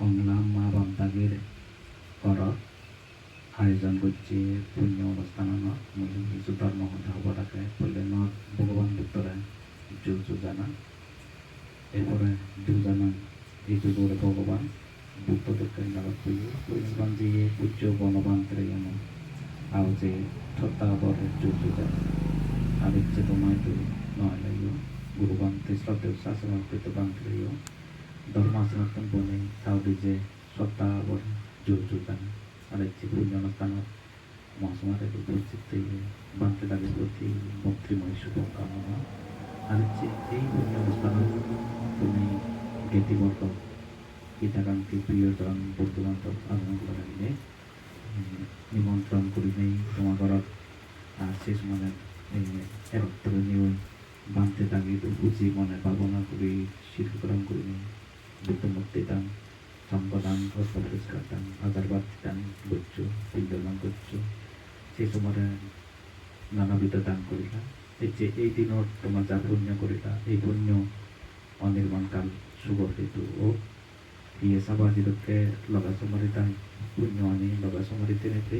সংগ্রাম মা বান্তাগির ঘৰত আয়োজন করছি পুণ্য অনুষ্ঠানত মই কিছু ধর্ম কথা হব থাকে কল্যাণত ভগবান বুদ্ধরে যুগ যোজানা। এরপরে যোজানা এই যুগরে ভগবান বুদ্ধদেবকে নাগাদ পুজো পরিমাণ দিয়ে পূজ্য বনবান্তরে এমন আও যে ঠত্তাবরে যুগ যোজানা আর ইচ্ছে তোমায় তো নয় লাগিও গুরুবান্তে শ্রদ্ধেয় শাসন কৃত বান্তরেও ঠত্তাবরে যুগ যোজানা আর ইচ্ছে পুণ্য অনুষ্ঠানত মহাসমাজের উপস্থিত বান্তে তাদের প্রতি ভক্তিময় শুভকামনা আর হচ্ছে এই পুণ্য অনুষ্ঠানত তুমি জ্ঞাতিবর্গ হিতাকাঙ্ক্ষী প্রিয়জন বন্ধু বান্ধব আগমন করে দিলে নিমন্ত্রণ করি নেই তোমার আর শেষ মানে এরত্তর নিয়ে বানতে থাকি বুঝি মনে ভাবনা করি, শিল্পকরণ করি নেই। অস্পরিষ্কার দান আধারবাদ দান করছ পিণ্ডদান করছ সেই সময় নানাবিধ দান করিলা এই যে এই দিনত তোমার যা পুণ্য করিলা এই পুণ্য অনির্মাণ কাল শুভ হেতু ও ইয়ে সাবাজিরকে লগা সমারি দান পুণ্য আনি লগা সমারি তেনেতে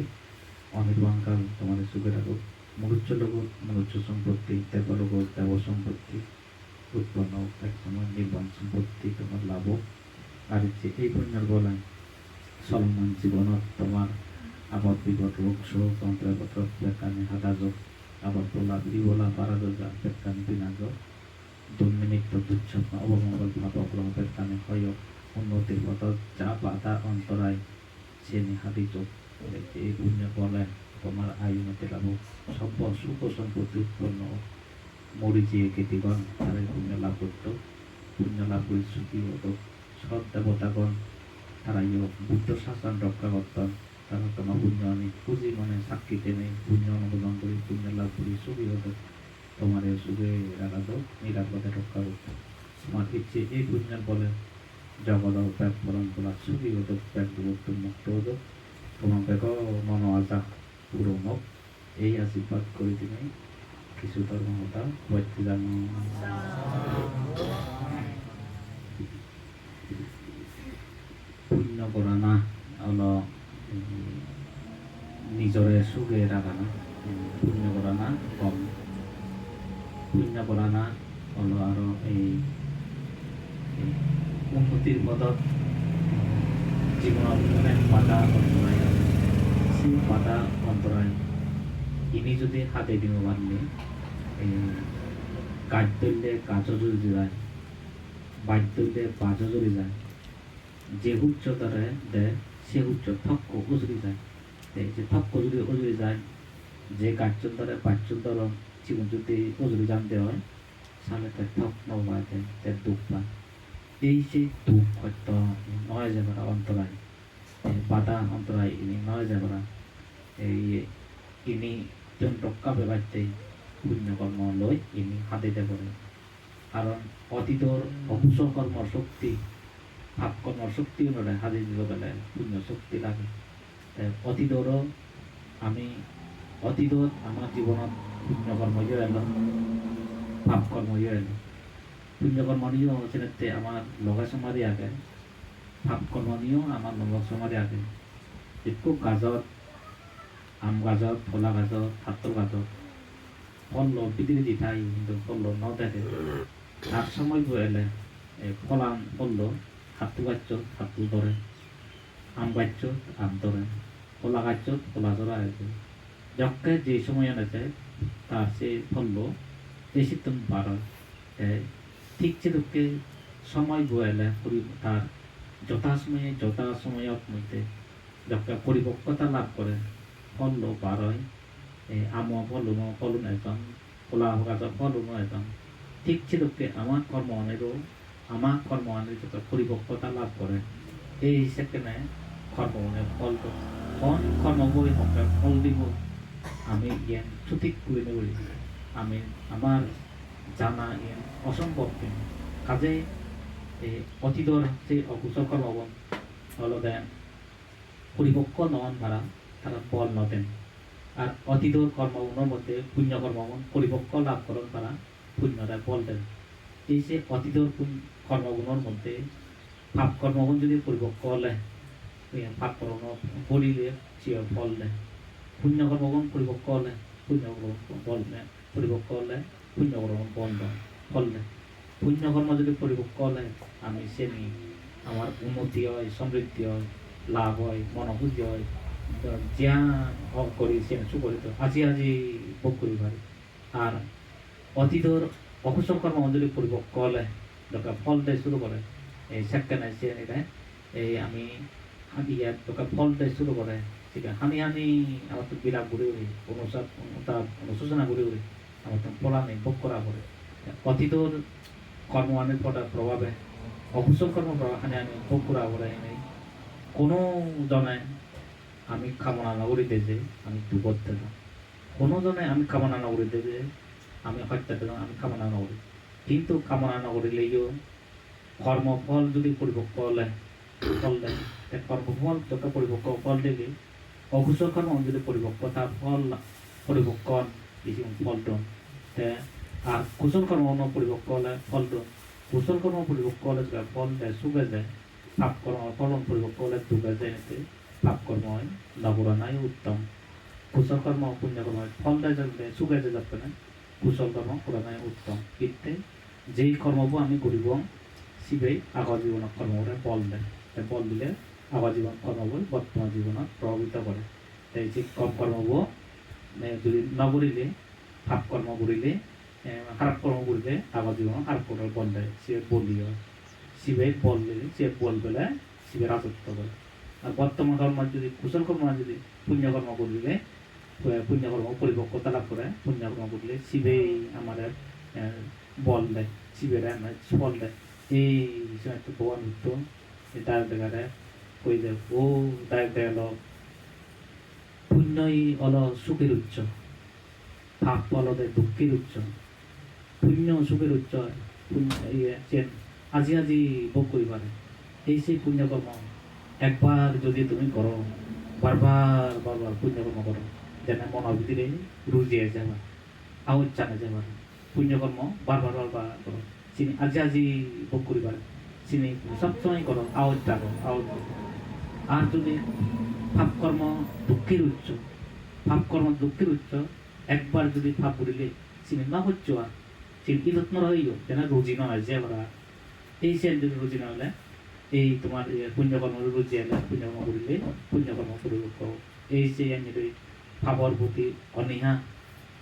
অনির্মাণ কাল তোমার সুখে থাকুক মনুষ্য লগত মনুষ্য সম্পত্তি দেব লগত দেব সম্পত্তি উৎপন্ন এক সময় নির্মাণ সম্পত্তি, তোমার লাভ যে এই পুণ্যের বলায় চলমান জীৱনত তোমাৰ আবদ বিপদ ৰোগ শোক বেকানি হাতাযোগ আবদ বোলা বিবলা পাৰাযোগা বেকানি বিনাযোগ দুৰ্নিমিত্ত দুচ্ছন্ন অবমঙ্গল ভাবগ্রহ বেকানি হয়ক উন্নতির পথত যা বাধা অন্তরায় সে নিহাতি যোগ এই পুণ্য বলে, তোমার আয়ুনতি লাভ সব সুখ সম্পত্তি উৎপন্ন মরি যে কীর্তিগণ তারাই পুণ্য লাভ করত পুণ্য লাভ করে সুখী হতো সৎ দেবতাগণ তারা ইয়ে বুদ্ধ শাসন রক্ষা করত তারা তোমার পুণ্য আনি পুঁজি মনে সাক্ষীতে নেই পুণ্য অনুমোদন করি পুণ্য লাভ করি সুখী হতো তোমার সুখে রাখা তো নিরাপদে রক্ষা করত। তোমার ইচ্ছে এই পুণ্যের বলে জগৎ ব্যাগ পরম তোলা সুখী হতো ব্যাগ মুক্ত মুক্ত হতো তোমার ব্যাগ মন পূরণ হোক, এই আশীর্বাদ করে তুমি কিছু ধর্ম হতা বৈদ্য জানো পুণ্য করা না হলো নিজরে সুখে রাখা না। পুণ্য করা না কম। পুণ্য করা না হলো আরও এই উন্নতির পথত জীবনত অনেক বাধা অন্তরায় সেই বাধা অন্তরায় ইনি যদি হাতে দিব পারলে কাজ ধরলে কাজও যদি যায় বাজ ধরলে বাজও যদি যায় যে উচ্চতারে দেয় সে উচ্চ থক্ক উজরি যায় যে থক্ক যদি উজরি যায় যে কার্যন ধরে পাঁচজন ধর জীবন যদি উজরি জানতে হয় তাহলে তার থক নবায় দেয় তার দুঃখ পায় এই যে দুঃখ হয়তো নয় যাবে না অন্তরায় বাধা অন্তরায় ইনি নয় যাবে না এই ইনি রক্ষা বেবাইতে পুণ্যকর্ম লই ইনি হাতিতে পড়ে। কারণ অতীতর অকুশল কর্মর শক্তি ভাব কর্মর শক্তি অনুযায়ী হাতি দিতে গেলে পুণ্য শক্তি লাগে। অতীতরও আমি, অতীতত আমার জীবনত পুণ্যকর্ম ইয়ে এলো ভাব কর্ম ইয়ে এলো পুণ্যকর্ম নিয়েও হচ্ছে আমার লগা সমাধি আগে ভাব কর্ম নিয়েও আমার লগা সমাধি আগে। একটু গাজত আম গাজত ফলা গাজত হাতর গাজত ফল পৃথিবী দি থাই কিন্তু ফল ন দেখে আর সময় বলে ফলান ফললো হাতু গাছ হাতু ধরে আম গাছ আম ধরে কলা গাছ কলা ধরা আছে যকে যে সময় এনেছে তার সে ফললো বেশি তুমি পারো ঠিক যেরকম সময় বয়ালে তার যথা সময়ে, যথা সময়ত মধ্যে যকে পরিপক্কতা লাভ করে ফললো পারয় আম ফলুন ফলুন এজন কলা গাছ ফলুন এজন ঠিক যেরকম আমার কর্ম অনেরও আমার কর্ম অনেক পরিপক্কতা লাভ করে এই হিসেবে কর্ম মনে ফল কোন কর্ম বই হকে ফল দিব। আমি জ্ঞান সঠিক করে নেব আমি আমার জানা জ্ঞান অসম্ভব কাজে এই অতীতর যে অকুশল কর্মবন হল দেন পরিপক্ক নন ভাড়া তারা বল নদেন আর অতীতর কর্মগুণের মধ্যে পুণ্য কর্মগুণ পরিপক্ক লাভ করন তারা পুণ্যটা বল দেন। এই যে পুণ্য- কর্মগুণের মধ্যে পাপ কর্মগুণ যদি পরিপক্ক হলে পাপ কর্ম করিলে সে ফল দেয়। পুণ্য কর্মগুণ পরিপক্ক হলে পুণ্য ফল দেয়। পরিপক্ক হলে পুণ্য কর্ম ফল দেয় ফল দেয়। পুণ্য কর্ম যদি পরিপক্ক হলে, আমি শ্রেণি আমার উন্নতি হয়, সমৃদ্ধি হয়, লাভ হয়, মনোবুদ্ধি হয় জ্ঞান হক করি সে সুপরিত আজি আজি ভোগ করি পারি আর অতীতর অকুশল কর্ম যদি পরিপক্ক হলে দরকার ফল দেয় শুরু করে এই সেকেন্ড আছে এটা এই আমি ইয়াত দরকার ফল দেয় শুরু করে ঠিক আছে হানি হানি আমার তো বিরাট ঘুরে উড়ি অনুসার তার অনুশোচনা ঘুরে উড়ি আমার তো পড়া নেই ভোগ করা পড়ে অতীতর কর্মানের পড়ার প্রভাবে অকুশল কর্ম প্রভাব হানি ভোগ করা নেই কোনো জনে আমি কামনা নগরীতে যে আমি একটু করতে না কোনো জনে আমি কামনা নগরীতে যে আমি হত্যা পেলাম আমি কামনা নগরী। কিন্তু কামনা নগরীলেও কর্মফল যদি পরিপক্ক হলে, ফল দেয় কর্মফল যত পরিপক্ক ফল দেবে অকুশল কর্ম যদি পরিপক্ক তার ফল পরিপক্ক বেশি ফল তে আর কুশল কর্ম পরিপক্ক হলে ফল দন কুশল কর্ম পরিপক্ক হলে ফল দেয় সুগে যায় পাপ কর্ম ফলন পরিপক্ক হলে দুগে যায় এতে পাপ হয় নাই উত্তম কুশল কর্ম পুণ্য কর্ম হয় ফল দেয় যাবে যায় যাবে না কুশল কর্ম করা নাই উত্তম কিন্তু যেই কর্মবোৰ আমি কৰিব শিৱেই আগৰ জীৱনত কৰ্মবোৰে বল দেয় বল দিলে আগৰ জীৱন কৰ্মবোৰ বৰ্তমান জীৱনত প্ৰভাৱিত কৰে এই যে কম কৰ্মবোৰ যদি নকৰিলে পাপ কৰ্ম কৰিলে খারাপ কর্ম করলে আগৰ জীৱনত খারাপ কর্ম বল দেয় সে বলি হয় শিৱে বল দিলে সে বল পেলে শিৱে রাজত্ব করে বর্তমান কর্ম যদি কুশল কর্ম যদি পুণ্য কর্ম করলে পুণ্যকর্ম পরিপক্কতা লাভ করে পুণ্যকর্ম করলে শিবেই আমাদের বল দেয় শিবের আমার ফল দেয়। এই বিষয় একটা ভগবান উত্ত দায়ক দেখাটা কই দেয় ও দায়ক দেখাল পুণ্যই হল সুখের উচ্চ পাপ হল দুঃখের উচ্চ পুণ্য সুখের উচ্চ পুণ্য আজি আজি ভোগ করি পারে এই সেই পুণ্যকর্ম একবার যদি তুমি করো, বারবার বারবার পুণ্যকর্ম করো, যেন মনের ভিতরে রুজিয়ে যাবা আউট জানা যাবা। পুণ্যকর্ম বারবার বারবার করো। চিনি আজি আজি ভোগ করিবার চিনি সবসময় করো আউট যাব আউট আর যদি পাপ কর্ম দুঃখের উচ্চ পাপ কর্ম দুঃখের উচ্চ একবার যদি পাপ করিলে চিনি না হচ্ছ আর চিনি ইদত নরইও যেন রুজি নয় যে ওরা এই যদি রুজি না হলে এই তোমার পুণ্যকর্ম রুজি এলে পুণ্যকর্ম করিলে পুণ্যকর্ম করিব এই যে আমি ভাবর প্রতি অনীহা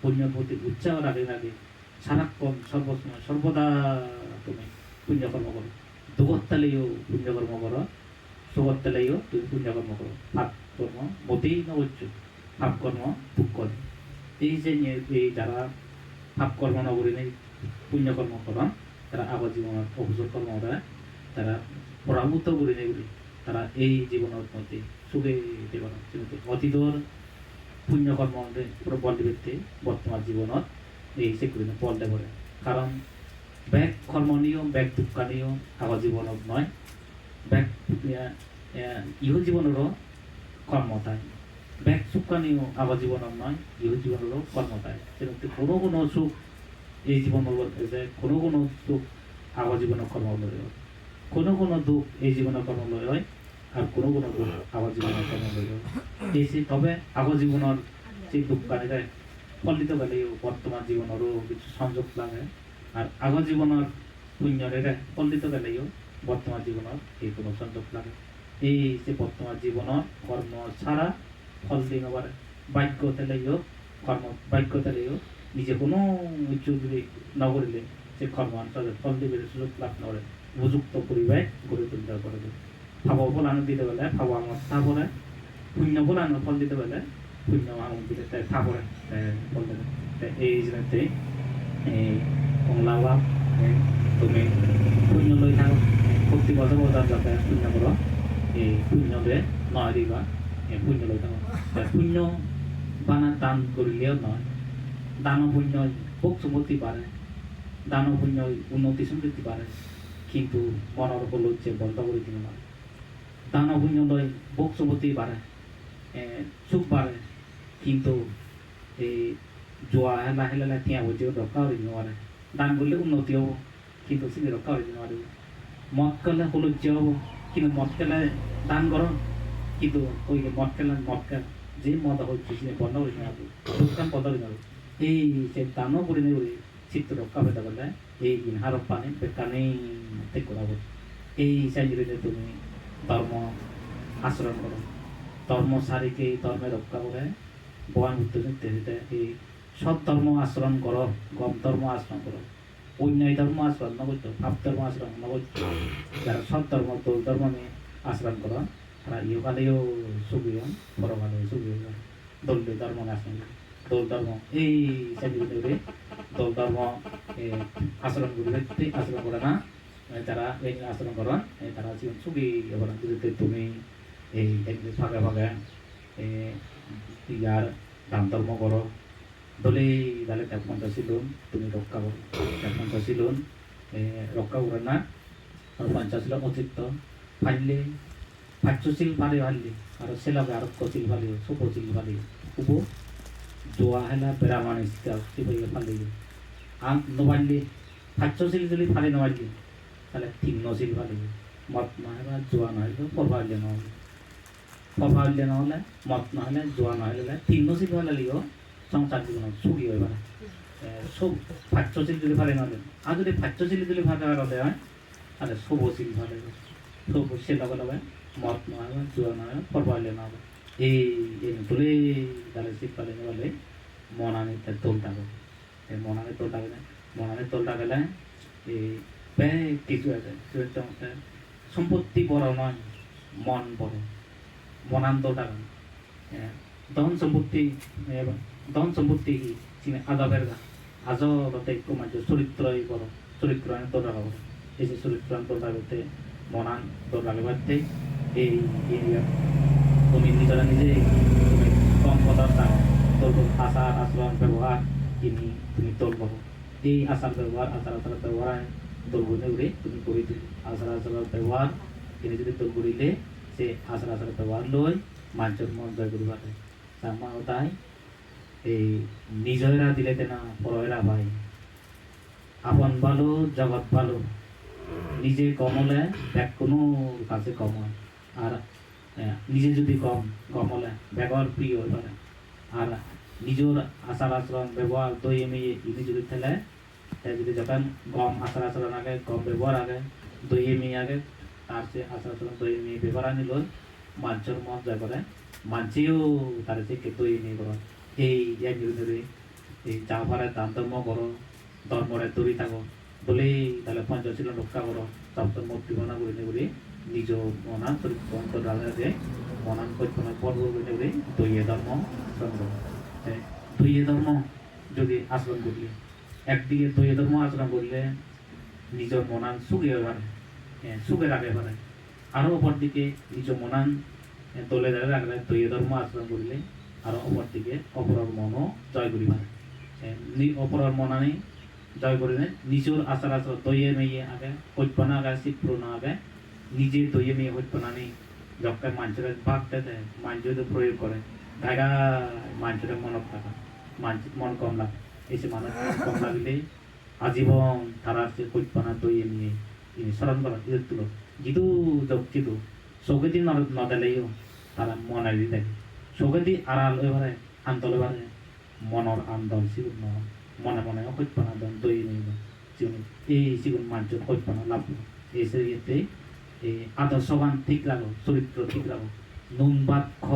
পুণ্যর প্রতি উৎসাহ রাখে রাখে সারাক্ষণ সর্বসময়, সর্বদা তুমি পুণ্যকর্ম করো। দুগত্তালেও পুণ্যকর্ম করো, সুগত্তালেও তুমি পুণ্যকর্ম করো। পাপ কর্ম মোটেই নবচ্ছ পাপ কর্ম ভোগ করে এই যে এই যারা পাপ কর্ম নগরী পুণ্যকর্ম করা তারা আবার জীবনের অভিযোগ কর্ম দ্বারা, তারা পরাভূত করে বলে তারা এই জীবনের মধ্যে সুখে কিন্তু অতীতর পুণ্যকর্ম বল দিবে বর্তমান জীবনত এই সেগুলি বল দেব কারণ ব্যাগ কর্ম নিয়ম, ব্যাগ দুঃখা নিয়ম আগৰ জীৱনত নয়। ব্যাগ ইহ জীৱনৰো কৰ্মতাই ব্যাগ সুখা নিয়ম আগৰ জীৱনত নয়, ইহ জীৱনৰো কৰ্মতাই তেনেকে কোনো কোনো সুখ এই যে কোনো কোনো সুখ আগৰ জীৱনৰ কৰ্মলৈ হয় কোনো কোনো দুখ এই জীৱনৰ কৰ্মলৈ হয়, আর কোনো কোনো দুঃখ আগৰ জীৱনৰ কৰ্মলৈ হয়। এই তবে আগৰ জীৱনৰ যে দুখ কাটিলে ফলিত গেলেও বর্তমান জীবনেরও কিছু সংযোগ লাগে। আর আগৰ জীৱনৰ পুণ্যৰে ফলিত গেলেও বর্তমান জীবনের এই কোনো সংযোগ লাগে। এই যে বর্তমান জীবনের কর্ম ছাড়া ফল দিন আবার বাক্য তেলেও কর্ম বাক্য তেলেও নিজে কোনো উচ্চ যদি নগরিলে সে কর্ম অঞ্চলে ফল দিবে সুযোগ লাভ নকৰে উপযুক্ত পরিবেশ গড়ে তুলতে পারে। ভাব ফল আনন্দ দিতে পারলে ভাব আমার তা বলে পুণ্য ফল দিতে পারলে পুণ্য আনন্দ দিতে তাই বলে ফল দেবে তাই এই জিনিসতে এই কমলাবা তুমি পুণ্য লৈ থাকো প্রতি বছর বছর যাতে পুণ্য করো এই পুণ্যকে নয় দিবা এই পুণ্য লৈ থাকো পুণ্য বানা দান করিলেও নয় দান পুণ্য ভোগ সম্পত্তি বাড়ে দান পুণ্য উন্নতি সমৃদ্ধি বাড়ে কিন্তু মনৰ উপলব্ধি বন্ধ নোৱাৰে দান পুণ্য লৈ ভোগ সম্পত্তি বাঢ়ে এ, সুখ বাঢ়ে কিন্তু এই যোৱা লাহে লাহে তিয়া বুজিও ৰক্ষা কৰিব নোৱাৰে। দান কৰিলে উন্নতি হ'ব কিন্তু চিনি ৰক্ষা কৰিব নোৱাৰিব মদ খেলে হলুদ হব কিন্তু মদ খেলে দান করো কিন্তু ওই মদ খেলে মদ খেলে যে মদ হচ্ছে সে বন্ধ করে নেওয়া দোকান বন্ধ করে নেওয়া এই সে দানও করে নেবে চিত্র রক্ষা পারলে এই হারপ পানি বেকানি ঠিক করা হবে এই সাইজে তুমি ধর্ম আচরণ করো ধর্ম সারিকে এই ধর্মে রক্ষা করে ভগবান বুদ্ধ এই সৎ ধর্ম আচরণ করো গম ধর্ম আচরণ করো অন্যায় ধর্ম আচরণ নগত্য পাপ ধর্ম আচরণ নগত্য যারা সৎ ধর্ম দোল ধর্ম নিয়ে আচরণ করো তারা ইহকালেও হন পরকালেও সুখী হন দোল ধর্ম আচরণ। দোল ধর্ম এই সাইডে দোল ধর্ম এ, আচরণ করবে আচরণ করে না যারা এই আচরণ করো এ, তারা জীবন সুখী এবার যদি তুমি এই একদিন ফাঁকে ফাঁকে ইয়ার দান ধর্ম করো দলে তাহলে এক পঞ্চাশ ছিলুন তুমি রক্ষা করো এক পঞ্চাশ ছিলুন রক্ষা করে না আর পঞ্চাশ ছিল অচিত্ত ফাইলে ফাইচছিল ভালে ভালি আর সেলাবে আর কচিল ভালি সুপচিল ভালি উপ জোয়া হেলা বেড়া মানিস সিবাই ফালি আম নবাইলে ফাইচছিল যদি ফালি নবাইলে তাহলে তিন নছিল ভালি মত নয় বা জোয়া নয় পরবাইলে নহলে পরবাইলে নহলে মত নহলে জোয়া নহলে তিন নছিল ভালে লিগ সংসার জীবন সুখী হয়ে পারে সব ফাচ্চছিল যদি ভালে নহলে আর যদি ফাচ্চছিল যদি ভালে হলে হয় তাহলে শুভশীল ভালে শুভ সে লগে লগে মত নয় বা জোয়া নয় পরবাইলে নহলে তাহলে শীত পালে বলে মনানি তার তোলটাকে এই মনানি তোলটাকে মনানি তোলটাকে এই ব্যয় কিছু আছে সম্পত্তি বড় নয়, মন বড়। মনান মনান্তটা ধন সম্পত্তি ধন সম্পত্তি চিনে আজাবের গা। আজতে কমার যে চরিত্রই বড় চরিত্র তোর রাখা এই যে চরিত্র তোর রাখতে মনান তোর রাখতে এই এরিয়া। তুমি নিজেরা নিজে তুমি কম পদার্থ তোর আচার, আচরণ, ব্যবহার কিনি তুমি তোর করো এই আচার, ব্যবহার, আচার আচার, ব্যবহার তোর গুণে উড়ে তুমি করে আচার আচার, ব্যবহার কিনে যদি তোর করিলে সে আচার আচার, ব্যবহার লই মানুষের মন জয় করি পারে তার মা তাই এই নিজেরা দিলে না পরেরা ভাই। আপন ভালো, জগৎ ভালো। নিজে কমলে এক কোনো কাছে কম হয়। আর নিজে যদি কম কমলে ব্যবহার প্রিয় হয়ে পারে আর নিজের আচার আচরণ, ব্যবহার, দই মেয়ে ইনি যদি তাই যদি যখন কম আচার আচরণ আগে কম ব্যবহার আগে, দই মেয়ে আগে তার সে আচার আচরণ, দই মেয়ে ব্যবহার আনিল মানুষের মন জয় করে মানছেও তার সে দই মেয়ে করো। এই এক ধরে, এই যা পারে দান ধর্ম করো, ধর্মরে দৌড়ি থাকো বলে তাহলে পঞ্চশীল রক্ষা করো সপ্তম মূর্তি বনা করে নেবরে নিজ চরিত্র অন্তর রাজা মনান কল্পনা পর্ব নেবরে দইয়ে ধর্ম আচরণ করো দইয়ে ধর্ম যদি আচরণ করলে, একদিকে দইয়ে ধর্ম আচরণ করলে নিজের মনান সুখে পারে সুখে রাখে পারে। আরও অপর দিকে নিজ মনান দলে দলে রাখলে দইয়ে ধর্ম আচরণ করলে আরও অপর দিকে অপরের মনও জয় করি পারে অপরের মনানি জয় করে নিজের আচার আচার দইয়ে মেয়ে আগে কল্পনা আগে চিত্র আগে নিজে দইয়ে মেয়ে কল্পনা নেই যখন মানুষের ভাগতে দেয় মানুষ যদি প্রয়োগ করে। গায়গা মানুষের মনত থাকা মানুষ মন কম লাগে। এসে মানুষ মন কম লাগলে আজীবন তারা সে কল্পনা দইয়ে নিয়ে ইনি স্মরণ করা ঈদের তুলো যোগ যিদু চৌকেদি নদেলেও তারা মনে দি থাকে চৌকেদি আড়াল এবারে আন্তল এবারে মনৰ আন্দোলন সিগুণ নহয় মনে মনে সত্যনা দন দৈ নিব যিকোনো এই যিকোনো মানুষের সত্যনা লাভ এই সেরিয়েতে এই আদর্শবান ঠিক রাখো চরিত্র ঠিক রাখো নুন ভাত খ,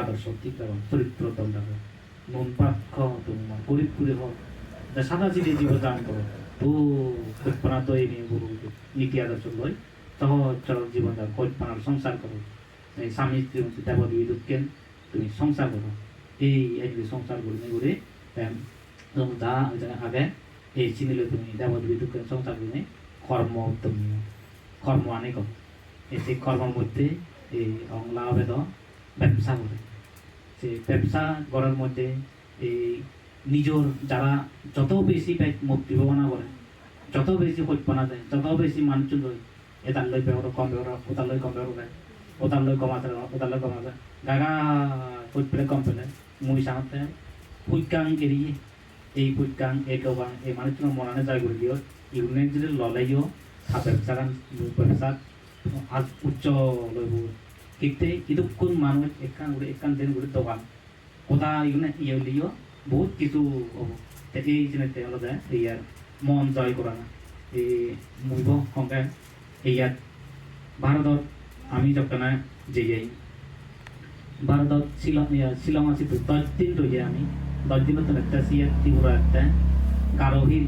আদর্শ ঠিক রাখো চরিত্র দল রাখো নুন ভাত খ, তোমার গরিব করে হোক যা সাদা চিঠি জীব দান করো। তো কল্পনা দই নিয়ে গুরু নীতি আদর্শ লই সহজ সরল জীবন দান কল্পনার সংসার করো। এই স্বামী স্ত্রী দেবদ বিদ্যুৎকেন তুমি সংসার করো। এই একদিন সংসার করে করে যা আগে। এই চিনিলে তুমি দেবদ বিদ্যুৎকেন সংসার করে কর্ম তুমি কর্ম আনে কম। এই সেই কর্মের মধ্যে এই অংলা আবেদ ব্যবসা করে সে ব্যবসা করার মধ্যে এই নিজের যারা যত বেশি মুক্তি ভাবনা করে যত বেশি কল্পনা যায়, যত বেশি মানুষজন রয় এটার লই ব্যবহার কম ব্যবহার ওটার লই কম ব্যবহার করে ওটার লই কম আছে ওটার লই কম আছে গাগা ফুট পেলে কম পেলে মুই সামতে ফুটকাং এড়িয়ে এই ফুটকাং এই গবাং এই মানুষজন মনানে যায় দিও ইউনিট যদি ললাইও 다 웹사간 웹사 아주 우쩌 লইব কিন্তু ইদুকুন মানুষ একান উড়ে একান দিন উড়ে দোকান কোথা ইউনে ইয়ে লিও বহুত কিছু হব তে এই জিনিসতে হলো যে ইয়ার মন জয় করা না এই মুইব সঙ্গে ইয়াত ভারতত আমি যখন যে যাই ভারতত শিলং ইয়া শিলং আছি তো দশ দিন রয়ে আমি দশ দিনত একটা সিয়া ত্রিপুরা একটা কারো হিল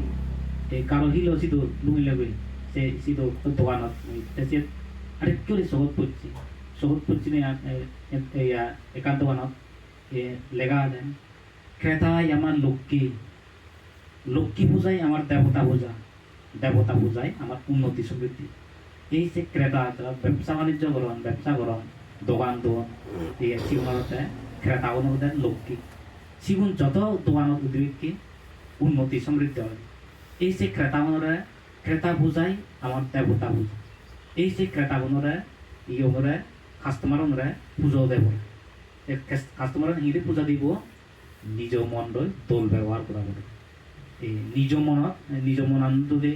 এই কারো হিল আছি তো লুঙি লাগবে সে সিধো দোকানত তেসিয়ে আরেকটু সহজ পড়ছি সহজ পড়ছি না ইয়া একান্ত দোকানত এ লেগা আছে ক্রেতাই আমার লক্ষ্মী লক্ষ্মী পূজাই আমার দেবতা পূজা দেবতা পূজাই আমার উন্নতি সমৃদ্ধি এই যে ক্রেতা ব্যবসা বাণিজ্য করন ব্যবসা করন দোকান দোকান এই জীবনতে ক্রেতা অনুদান লক্ষ্মী জীবন যত দোকানত উদ্যোগী উন্নতি সমৃদ্ধি হয় এই যে ক্রেতা মনরে ক্রেতা বুঝাই, আমার দেবতা বুঝাই। এই যে ক্রেতা মনরে ই অনুরে কাস্টমার অনুরে পুজো দেব। কাস্টমার হিঁড়ি পূজা দিব নিজ মন লৈ দোল ব্যৱহাৰ কৰা বলে এই নিজ মনত নিজ মন যদি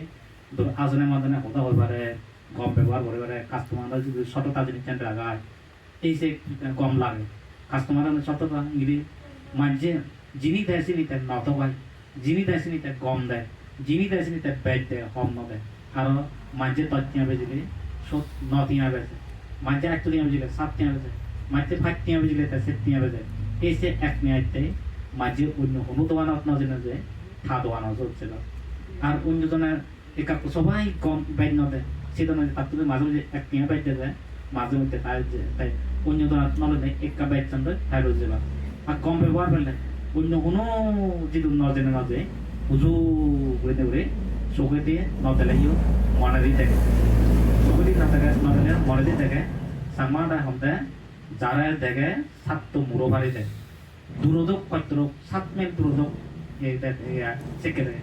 ধর আজনে মাজনে কথা হয়ে পারে গম ব্যবহার করে পারে কাস্টমাররা যদি সততা জিনিস লাগায় এই যে গম লাগে। কাস্টমার সততা ইলি মাঝে যিনি দেয় চিনি তার নত পায় যিনি দেয় চিনি তার গম দেয়। দেয় চিনি তার বেদ হম নদেয় আর মাঝে টিয়া বেজিলে, সত ন টিয়া বেজে, মাঝে এক টিয়া বেজিলে, সাত টিয়া বেজে, মাঝে ফাইভ টিয়া বেজিলে তার সেট টিয়া বেজে। এই যে এক মেয়াইতে মাঝে অন্য কোনো দোকানত নজেনে যে থা দোকানত চলছিল আর অন্যজনের একা সবাই কম বাইর নদে সেজন্য তার থেকে মাঝে মাঝে এক টিয়া বাইর দেবে মাঝে মধ্যে তাই যে, তাই অন্য দোকানত নলে একা বাইর চন্দ্র তাই আর কম ব্যবহার করলে অন্য কোনো যদি নজেনে নজে উজু করে দেবে চোখে দিয়ে নদেলাইও মনে দিয়ে থাকে। চোখে দিয়ে না থাকে নদেলে মনে দিয়ে থাকে সামাদা হতে যারা দেখে সাত মুড়ো ভারি দেয়। দুরোধক পাত্র সাত মেল দুরোধক সেকেলে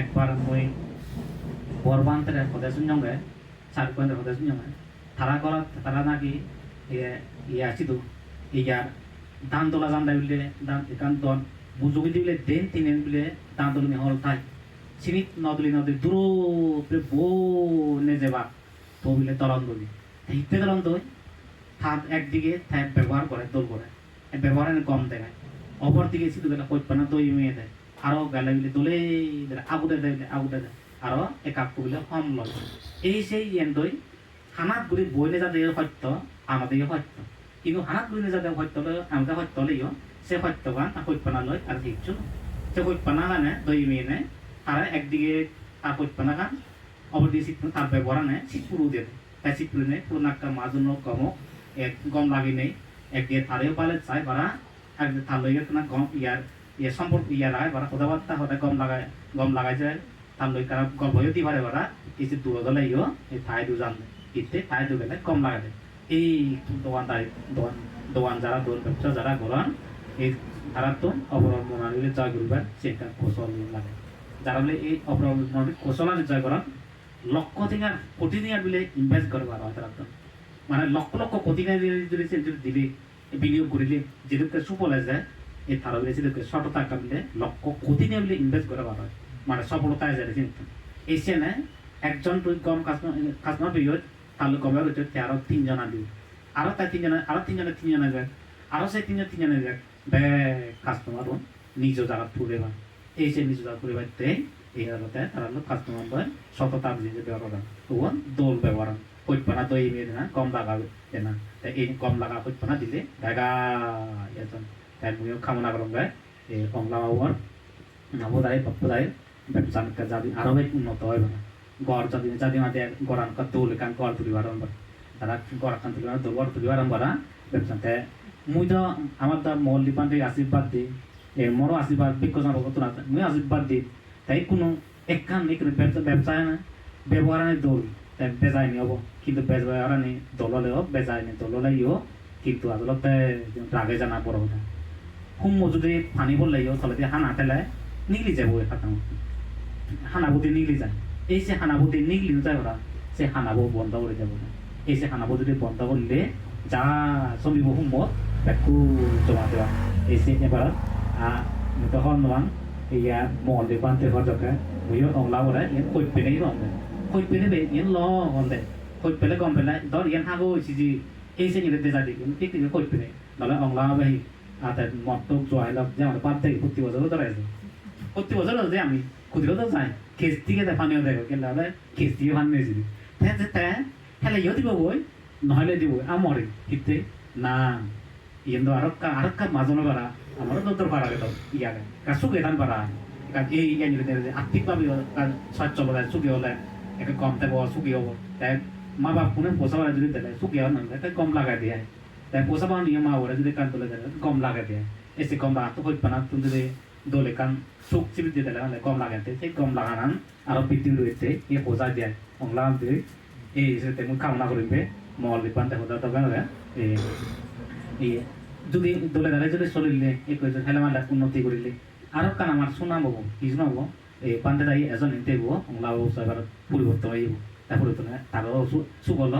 একবার মই বরবান্তের হদে শুনজঙ্গে চার পয়েন্টের হদে শুনজঙ্গে, তারা করা তারা নাকি ইয়ে আসিত ইয়ার দান তোলা জান দেয় বলে, দান একান দন বুজুকি দিলে দেন তিনেন বলে দান তোলনি হল ঠাই চিনিত নদলি নদী দূর বো নে যাবা তো বলে তলন দলি হিপে তলন দই থাক একদিকে থাক ব্যবহার করে, দোল করে। এই ব্যবহারে কম দেখায় অপর দিকে সিধু গেলে কইপানা দই মেয়ে দেয়। আরও গেলে বলে দোলে দেয় আগুদে দেয় বলে আগুদে দেয়। আরও একাপ বলে হম লয়। এই সেই ইয়েন দই। হানাত গুলি বইলে যা দিয়ে সত্য আমাদের সত্য কিন্তু হানাত গুলি যা দিয়ে সত্য আমাদের সত্য লইও। সে সত্যবান সত্যপানা লয় আর শিখছো সে সত্যপানা গানে দই মেয়ে তারা একদিকে তার সত্যপানা গান অপর দিকে শীত তার ব্যবহার নেয়, শীত পুরো দিয়ে। তাই শীত পুরো নেয়, পুরো নাকটা মাজন গমক এক গম লাগি নেই একদিকে তারেও পালে চাই বারা একদিকে তার লইয়ে না, গম ইয়ার ইয়ে সম্পর্ক ইয়া লাগায় বারা কথাবার্তা হতে গম লাগায়, গম লাগাই যায় তার লই কারা গল্প হইতে পারে বারা কিছু দূর দলে ইও এই ঠাই দু জান ইতে ঠাই দু গেলে কম লাগাই দেয়। এই দোকানদারি দোকান দোকান যারা দোল ব্যবসা যারা করেন এই অবলম্বন আনলে জয় করবেন সেটা কৌশল লাগে। যারা বলে এই অবলম্বন কৌশল আনি জয় করেন লক্ষ থেকে কোটি দিয়ে বলে ইনভেস্ট করবার হয় তারা তো মানে লক্ষ লক্ষ কোটি টাকা যদি সে যদি দিলে, বিনিয়োগ করিলে যেটাকে সুফল আছে এই তারা বলে সেটাকে সততা কামলে লক্ষ কোটি নিয়ে বলে ইনভেস্ট করে বার হয়। মানে সফলতা যায় কিন্তু এই সেনে একজন তুই কম কাস্টমার তুই তাহলে কমে গেছে আরও তিনজন আনবি আরও তাই তিনজন, আরও তিনজনে তিনজনে যাক আরও সেই তিনজন তিনজনে যাক বে কাস্টমার নিজ জায়গা তুলে বা এই যে নিজ জায়গা তুলে বাড়তে এই আলোতে তারা কাস্টমার বয় সততা বুঝে ব্যবহার করেন। তো দোল ব্যবহার কইপানা দই মেয়ে না কম লাগাবে না তাই এই কম লাগা কইপানা দিলে গাগা এজন। তাই মুইও কামনা করম গায় এই কমলা বাবুর নাবদায় বাপ্পদায় ব্যবসা যাদি আরও বেশ উন্নত হয় না গড় যদি যদি মাঝে গড়ান দোল কান গড় তুলিবার তারা গড় কান তুলিবার দোল গড় তুলিবার ব্যবসাতে মুই তো আমার তো মল্লি পান্ডে আশীর্বাদ দি এ মোরও আশীর্বাদ বিজ্ঞজন কত না মুই আশীর্বাদ দি তাই কোনো একখান ব্যবসা ব্যবসায় না ব্যবহার নেই দোল তাই বেজায় নি হব কিন্তু বেজায় নি দললেও বেজায় নি দললেও কিন্তু আচলতে রাগে জানা বড় কথা হুম যদি পানি বললেও তলে দিয়ে হানা ঠেলে নিগলি যাব ওই খাতা হানাবুতি নিগলি যায় এই যে হানাবুতি নিগলি যায় ওরা সে হানাবো বন্ধ করে যাব এই যে হানাবো যদি বন্ধ করলে যা চলিব হুমত একু জমা দেওয়া এই যে এবার তখন নোয়ান ইয়া মহল বানতে ঘর জকে বুঝো অংলা বলে ইয়ে কই পেনেই রঙে hoi pele be yen lo onde hoi pele gom pele dor yen hago si ji. এই সে নিরে দেজা দিকে ঠিক ঠিক কই পেনে নালে অংলা বাহি আতে মত তো জয় লাভ যে আমাদের পাতে প্রতি বছর ধরে আছে প্রতি বছর যে আমি খুদিও তো যাই কেস থেকে দেখানিও দেখো কিন্তু আলে কেস দিয়ে ভান নিয়েছি হ্যাঁ তে হেলে ইয়ে দিব বই নহলে দিব আমরে হিতে না ইয়েndo আরক্কা আরক্কা মাজনো পারা আমারও তো তোর পারা গেল ইয়াকে কাসু গেতান পারা কাজ এই ইয়ে নিরে দেবে আর্থিকভাবে কাজ সচ্ছলতা সুখী হলে একটা কম থাকব সুখী হব তাই মা বাপ কোনো পোষাবার যদি দিলে সুখী হন না তাই কম লাগাই দিয়ে তাই পোষাবার নিয়ে মা ওরা যদি কান তুলে দিলে কম লাগাই দিয়ে এসে কম লাগা তো হইত না তুমি যদি দোলে কান সুখ চিবি দিয়ে দিলে কম লাগাইতে সেই কম লাগানান আরও বৃদ্ধি রয়েছে এ পোষা দিয়ে অংলা দিয়ে এই সেতে মুখ কামনা করিবে মল বিপান দেখো তো কেন এই এই যদি দলে দাঁড়াই যদি চলিলে এই কইছে খেলা মালা উন্নতি করিলে, আরও কান আমার শোনা বব কি শোনাব এই পান্তে দাই এজন এনতে বো অংলা সবার পরিবর্তন হইব তা পরিবর্তন তারও সুগল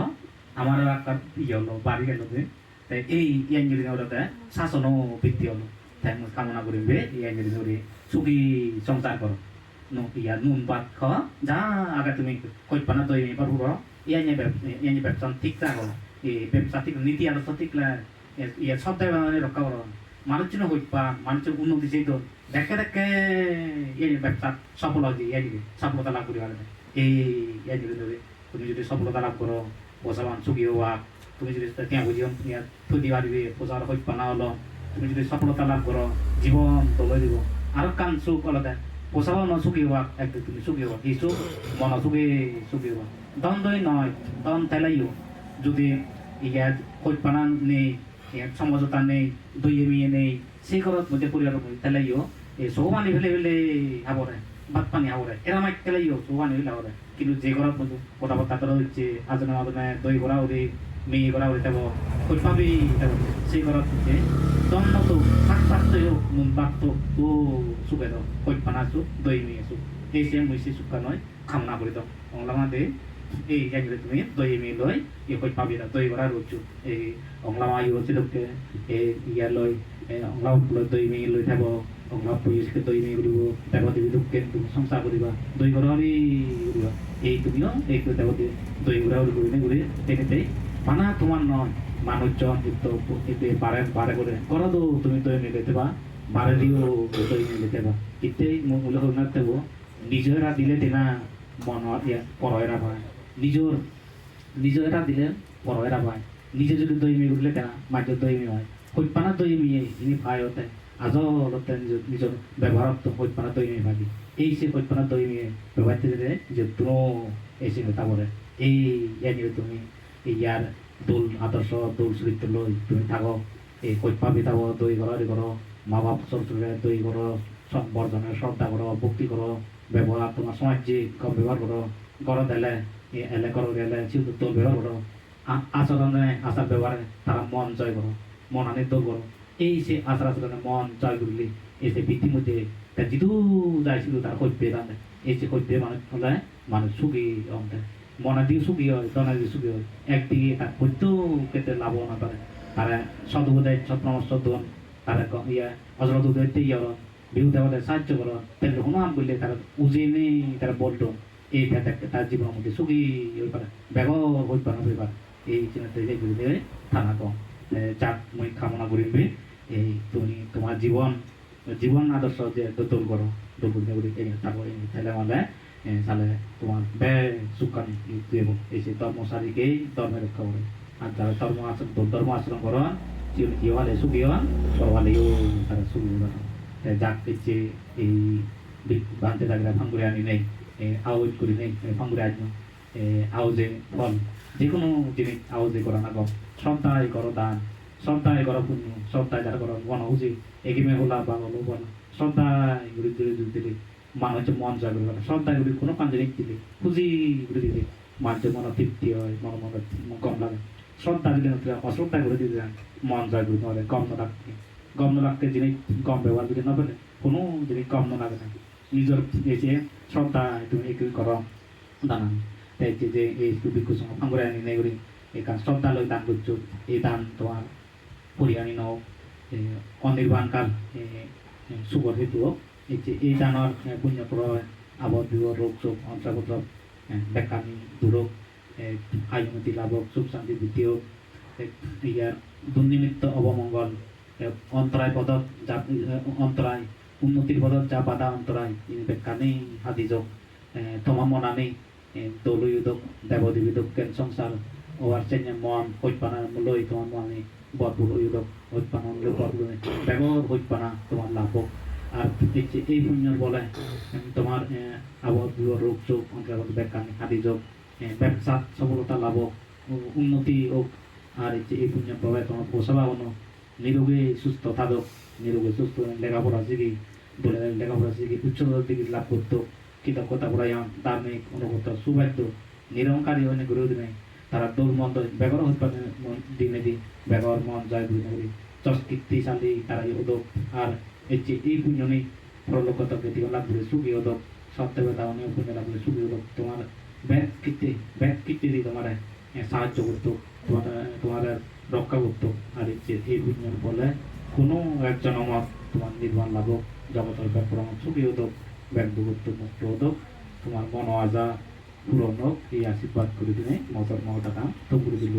আমার একটা ইয়ে হলো, বাড়ি গেল তাই এই ইয়াঞ্জলি ওটাতে শাসনও বৃদ্ধি হলো। তাই কামনা করিবে ইয়াঞ্জলি ধরে সুখী সংসার করো। ইয়া নুন পাত খ যা আগে তুমি কই পানা তৈ পারব ইয়াঞ্জে ইয়াঞ্জে ব্যবসা ঠিক থাকো এই ব্যবসা ঠিক, নীতি আদর্শ ঠিক ইয়া মানে করো মানুষজন হইপা মানুষের উন্নতি সেই তো দেখে দেখে এই ব্যবসা সফল হয় এই সফলতা লাভ করি পারে এই ইয়াঞ্জলি ধরে তুমি যদি সফলতা লাভ করো বসাবান সুখী হওয়া, তুমি যদি ત્યાં বুঝিও ইয়াত থৈ দিবা দিবি পূজাৰ সৈত পানা হলো, তুমি যদি সফলতা লাভ করো, জীবন তলৈ দিব। আৰু কাম সুখ অলতে পোষাব ন, সুখী হওয়া, একদিন তুমি সুখী হওয়া এই সুখ, মন সুখী সুখী হওয়া দ্বন্দ্বই নয় দন তেলাইও। যদি ইয়াত সৈত পানা নেই সমঝোতা নেই দইয়ে মিয়ে নেই সেই ঘৰত মধ্যে পৰিয়ালৰ তেলাইও এই চৌপানি ফেলে ফেলে হাবৰে ভাত পানী হাবৰে এরা মাইক তেলাইও চৌপানি ফেলে হাবৰে কিন্তু যে ঘৰত মধ্যে কথা বতৰা কৰা হচ্ছে আজনে মাজনে দই করা উঠি মেয়ে করা উঠে যাব কই পাবি সেই ঘৰত হচ্ছে দন্ন তো শাক পাতও নুন পাতও ও সুখে দাও কই পানা সুখ দই মেয়ে সুখ এই সে মুই সে সুখা নয় কামনা করে দাও অংলা দে এই জায়গায় তুমি দই মেয়ে লয় এই কই পাবি না দই করা রুচু। এই অংলা মা ইউ হচ্ছে লোককে এই ইয়া লয় অংলা দই মেয়ে লৈ থাকব অংলা পুলিশকে দই কৰিব দেৱ দেৱী লোককে তুমি সংসাৰ কৰিবা দই কৰা কৰিবা এই তুমিও এই দেৱ দই ঘূৰা ঘূৰি ঘূৰি তেনেতে পানা তোমার নয়, মানুষজন এতে বারে বারে করে, করো তো তুমি এনে দিতে বা, বারে দিও এনে দিতে বা। ইতে মূল হল না দেবো নিজেরা দিলে তেনা মন ইয়া পরয়েরা পায়। নিজের নিজেরা দিলে পরয়েরা পায়। নিজে যদি দই মিয়ে উঠলে তেনা মাঝে দই মিয়ে হয়। হইপানা দই মিয়ে, ইনি পায় হতে আজও হতে নিজের ব্যবহার তো হইপানা দই মিয়ে ভাবি এই সে হইপানা দই মিয়ে ব্যবহার দিলে যে তুনো এসে তারপরে এই ইয়া তুমি ইয়ার দোল আদর্শ দোল চরিত্র লৈ তুমি থাকো এই কৈপা বিতাব দই করো ই করো মা বাপ চরিত্রে দই করো সব বর্জনের শ্রদ্ধা করো ভক্তি করো ব্যবহার তোমার সামাজিক কম ব্যবহার করো গড় দিলে এলে করো গেলে চিউ দোল ব্যবহার করো আচরণে আচার ব্যবহারে তারা মন জয় করো মন আনি দোল করো এই সে আচার আচরণে মন জয় করলি এই যে ইতিমধ্যে তা যিটো যাইছিল তার কৈপে তাতে এই যে কৈপে মানুষ হলে মানুষ সুখী অন্তে। মনে দিয়ে সুখী হয় দনে দিয়ে সুখী হয় একদিকে তার হইতেও কেতে লাভ না পারে তারা সদুবোধের সৎপরামর্শ দন তারা ইয়া হজরত উদয়তে ইয়ে বিহু দেবতার সাহায্য করো তাহলে হুনাম করলে তারা উজে নেই তারা বলতো মধ্যে সুখী হয়ে পারে ব্যাগ হয়ে পারে হয়ে পারে এই চিন্তা থেকে বুঝতে থানা কম মই কামনা করিবে এই তুমি, তোমার জীবন জীবন আদর্শ যে দোল করো, দোল করে তারপরে তাহলে মানে তাহলে তোমার ব্যয় সুখানি দেব। এই যে ধর্মচারীকেই ধর্মে রক্ষা করে। আর যারা ধর্ম আচরণ ধর্ম আচরণ করো কেউ হলে সুখী হন সবালেও তারা সুখী হন যাক পেয়েছে এই বানতে জায়গা ফাঙ্গুরে আনি নেই। আউজ করি নেই ফাঙ্গুরে আনি আউজে ফল। যে কোনো জিনিস আউজে করা না গো শ্রদ্ধায় করো দান শ্রদ্ধায় করো পুণ্য শ্রদ্ধায় যারা করো বন হুজি এগিমে হলা বা হলো বন। শ্রদ্ধায় ঘুরে ঘুরে ঘুরে দিলে মানুষের মন জয় করে শ্রদ্ধা করে কোনো জিনিস দিলে খুঁজি করে দিলে মানুষের মনে তৃপ্তি হয়, মন মনে কম লাগে। শ্রদ্ধা দিলে নতুন অশ্রদ্ধা করে দিতে যান মন জয় করে কম ন রাখতে কম ন রাখতে জিনিস কম ব্যবহার দিলে না পেলে কোনো জিনিস কম ন লাগে না। এই যে শ্রদ্ধা তুমি একটু করো দানান তাই যে এই বিক্ষু সঙ্গে ফাঙ্গুরে আনি নেই করি এই কাজ শ্রদ্ধা লই দান করছ এই দান তোমার পরিহানি নও অনির্বাণ কাল সুগর হেতু এই যে এই দানৰ পুণ্য প্ৰভাৱে আৱদ্ধ বিহ ৰোগ চোগ অন্তৰ্গত বেকানি দূৰক আয় উন্নতি লাভক সুখ শান্তি বৃদ্ধি হোক ইয়াৰ দুৰ্নিমিত্ত অৱমংগল এ, অন্তৰায় পদত উন্নতিৰ পদত যা বাধা ini বেকানি হাদি যোগ তোমা মনানি দলুই উদক দেৱদেৱী দক কেন সংসাৰ ওৱাৰ চেনে মন হৈপানা লৈ তোমার মনে বরবুল উদক হৈপানা বরবুল ব্যবহার হৈপানা তোমার লাভ আর যে এই পুণ্যর বলে তোমার আবহাওয়া রোগ চোখ অন্তর্গত বেকানি হাদি যোগ ব্যবসা সফলতা লাভ উন্নতি হোক আর এই পুণ্যের প্রভাবে তোমার পোষাবা হনো নিরোগে সুস্থ থাকো নিরোগে সুস্থ লেখাপড়া শিখি বলে লেখাপড়া শিখি উচ্চতর দিকে লাভ করতো। কৃতজ্ঞতা পরায়ণ ধার্মিক অনুগত সুবাদ্য নিরঙ্কারী গুরু দিনে তারা দোল মন্দ ব্যবহার দিনে দিন ব্যবহার মন জয় নগরী চস্কৃতিশালী তারা এই উদক আর এই যে এই পুণ্য নেই প্রলোকত গতি লাভ করে সুখী উদক সত্যবেতা অনেক পুণ্য লাভ করে সুখী উদক তোমার ব্যাগ কীর্তি ব্যাগ কীর্তি দিয়ে তোমার সাহায্য করতো, তোমার তোমার রক্ষা করতো। আর এই যে এই পুণ্যের ফলে কোনো একজন আমার তোমার নির্মাণ লাভ জগতর ব্যাপার সুখী হোক ব্যাগভুগত্ব মুক্ত হোক তোমার মন আজা পূরণ হোক, এই আশীর্বাদ করে দিনে মতর মহটা কাম তো করে দিল।